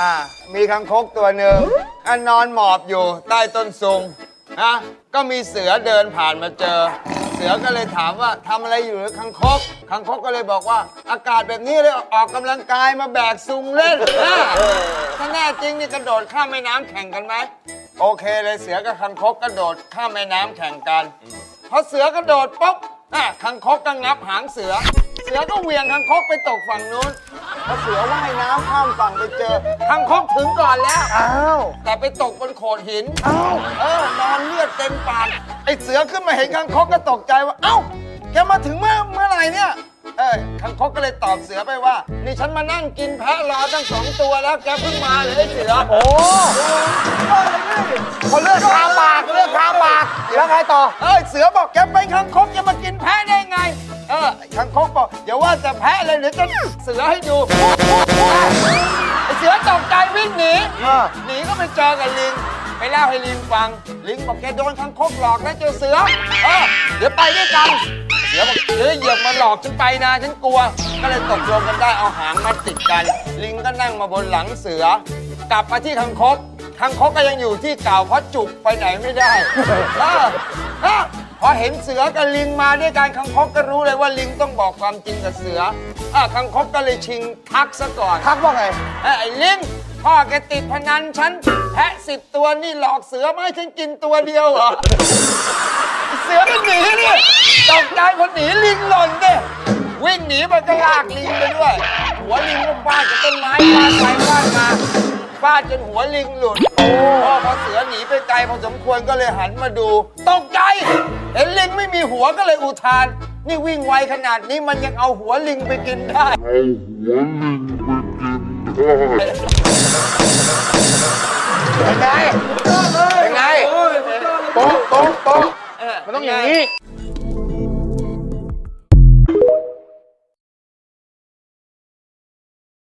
อ่ามีคังคกตัวหนึ่งอะนอนหมอบอยู่ใต้ต้นซุงนะก็มีเสือเดินผ่านมาเจอ เสือก็เลยถามว่าทำอะไรอยู่หรือคังคกคังคกก็เลยบอกว่า อากาศแบบนี้เลยออกกำลังกายมาแบกซุงเล่นอะถ้าแน่จริงนี่กระโดดข้ามแม่น้ำแข่งกันไหมโอเคเลยเสือกับคังคกกระโดดข้ามแม่น้ำแข่งกันพอเสือกระโดดปุ๊บอะคังคกก็งับหางเสือ เสือก็เหวียงคังคกไปตกฝั่งนู้น พอเสือว่ายน้ำข้ามฝั่งไปเจอคังคกถึงก่อนแล้ว อ้าวแต่ไปตกบนโขดหิน อ้าวเออนอนเลือดเต็มปากไอเสือขึ้นมาเห็นคังคกก็ตกใจว่า เอ้า แกมาถึงเมื่อเมื่อไหร่เนี่ย เออคังคกก็เลยตอบเสือไปว่า นี่ฉันมานั่งกินแพะรอตั้งสองตัวแล้วแกเพิ่งมาเลยไอ้เสือ โอ้คนเลือกคาปากเลือกคาปากแล้วไงต่อ เอ้ยเสือบอกแกเป็นคังคกจะมากินแพะได้ไง ว่าแต่แพะเลยเดี๋ยวจะเสือให้ดูไอเสือตกใจวิ่งหนีเออหนีก็ไปเจอกับลิงไปเล่าให้ลิงฟัง ลิงบอกแกโดนคังคกหลอกนะเจ้าเสือเออเดี๋ยวไปด้วยกันเสือบอกเฮ้ยอย่ามาหลอกฉันไปนะฉันกลัว ก็เลยตกลงกันได้เอาหางมาติดกัน ลิงก็นั่งมาบนหลังเสือ กลับมาที่คังคกคังคกก็ยังอยู่ที่เก่าเพราะจุกไปไหนไม่ได้เออเออ พอเห็นเสือกับลิงมาด้วยกันคังคกก็รู้เลยว่าลิงต้องบอกความจริงกับเสืออะคังคกก็เลยชิงทักซะก่อนทักว่าไงเอ้ยไอ้ลิงพ่อแกติดพนันฉันแพะสิบตัวนี่หลอกเสือมาให้ฉันกินตัวเดียวเหรอ เสือมันหนีดิตกใจพอหนีลิงหล่นดิวิ่งหนีมันก็ลากลิงไปด้วย หัวลิงก็ฟาดกับต้นไม้ฟาดไปฟาดมาฟา ดจนหัวลิงหลุดโอ้พอเสือหนีไปไกลพอสมควรก็เลยหันมาดูตกใจเห็นลิงไม่มีหัวก็เลยอุทาน นี่วิ่งไวขนาดนี้มันยังเอาหัวลิงไปกินได้เป็นไงเป็นไงโป๊ะโป๊ะโป๊ะมันต้องอย่างนี้